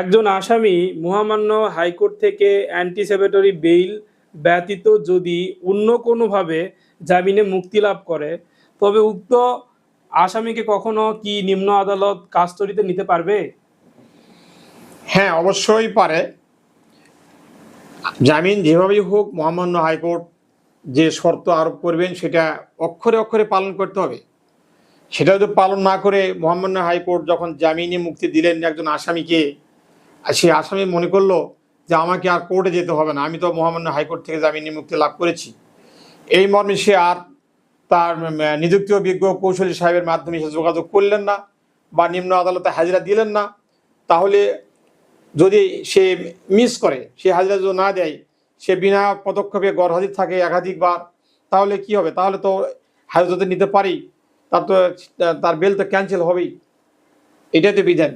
একজন আসামি মহামান্য হাইকোর্ট থেকে অ্যান্টিসেপেটরি বেইল ব্যতীত যদি অন্য কোনোভাবে জামিনে মুক্তি লাভ করে, তবে উক্ত আসামিকে কখনো কি নিম্ন আদালত কাস্টডিতে নিতে পারবে? হ্যাঁ অবশ্যই পারে। জামিন যেভাবেই হোক, মহামান্য হাইকোর্ট যে শর্ত আরোপ করবেন, সেটা অক্ষরে অক্ষরে পালন করতে হবে। সেটা যদি পালন না করে মহামান্য হাইকোর্ট যখন জামিনে মুক্তি দিলেন একজন আসামিকে, আর সেই আসামি মনে করল যে আমাকে আর কোর্টে যেতে হবে না, আমি তো মহামান্য হাইকোর্ট থেকে জামিনে মুক্তি লাভ করেছি। এই মর্মে সে আর তার নিযুক্তি বিজ্ঞ কৌশলী সাহেবের মাধ্যমে সে যোগাযোগ করলেন না বা নিম্ন আদালতে হাজিরা দিলেন না। তাহলে যদি সে মিস করে, সে হাজিরা যদি না দেয়, সে বিনা পদক্ষেপে গড় হাজির থাকে একাধিকবার, তাহলে কি হবে? তাহলে তো যদি নিতে পারি তার তো তার বেল তো ক্যান্সেল হবেই। এটাই তো বিধান।